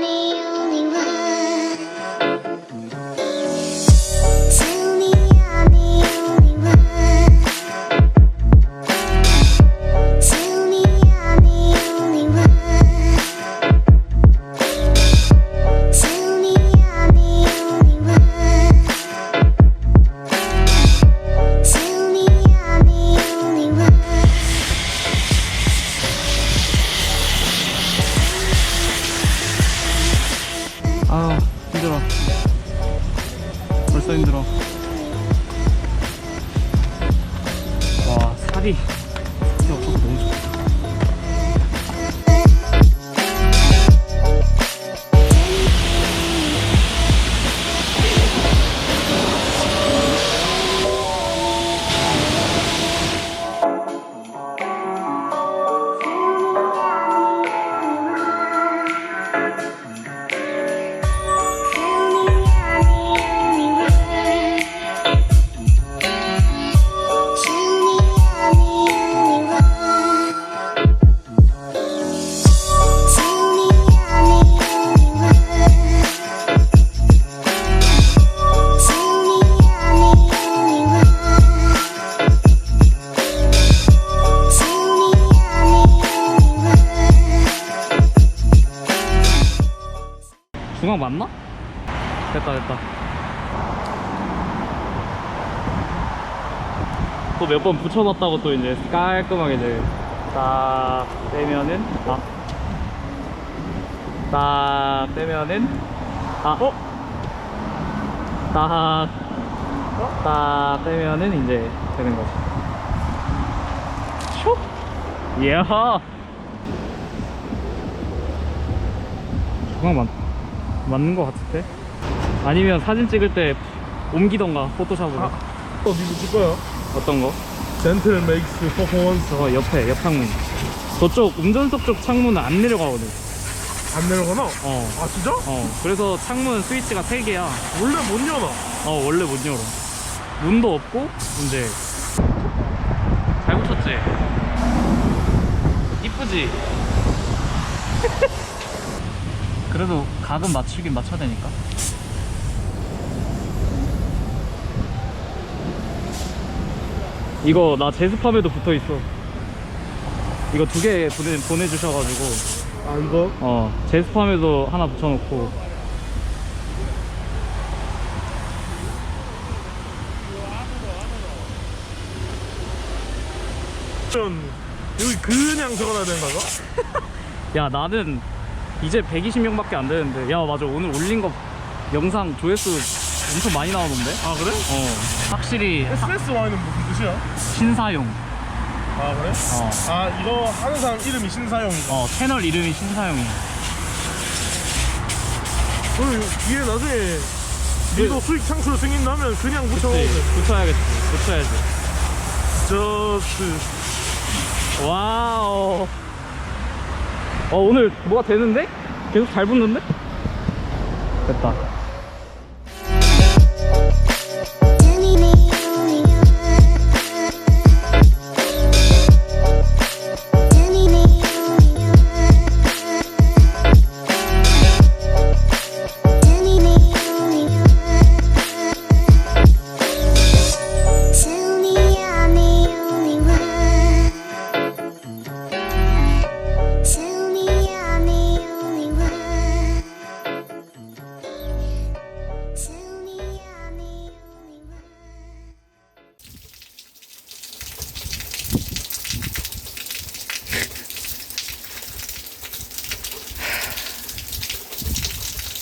money. 벌써 힘들어. 와 살이 진짜 없어서 너무 좋다. 중앙 맞나? 됐다 됐다 또 몇 번 붙여놨다고 또 이제 깔끔하게 이제 딱 떼면은 아. 딱 떼면은 아 어? 딱, 딱 떼면은 이제 되는 거지 슉 이야 중앙 맞, 맞는 거 같은데? 아니면 사진 찍을 때 옮기던가 포토샵으로 아. 또 니도 줄 거야? 어떤 거? 젠틀 메이크스 퍼포먼스 저거 옆에 옆 창문 저쪽 운전석 쪽 창문은 안 내려가거든 안 내려가나? 어, 아 진짜? 어 그래서 창문 스위치가 3개야 원래 못 열어 어 원래 못 열어 문도 없고 이제 잘 붙였지? 이쁘지? 그래도 각은 맞추긴 맞춰야 되니까 이거 나 제습함에도 붙어있어 이거 두 개 보내, 보내주셔가지고 아 이거? 어 제습함에도 하나 붙여놓고 전 여기 그냥 적어놔야 되는 거가? 야 나는 이제 120명밖에 안 되는데. 야 맞아. 오늘 올린 거 영상 조회수 엄청 많이 나오던데? 아 그래? 어. 확실히 SSY는 무슨 뜻이야? 신사용. 아 그래? 어, 아 이거 하는 사람 이름이 신사영이다. 어 채널 이름이 신사용이야 그럼 이게 나중에 니도 수익 창출 생긴다면 그냥 붙여먹으면 붙여야겠지. 붙여야지. 저스트 와우 어 오늘 뭐가 되는데? 계속 잘 붙는데? 됐다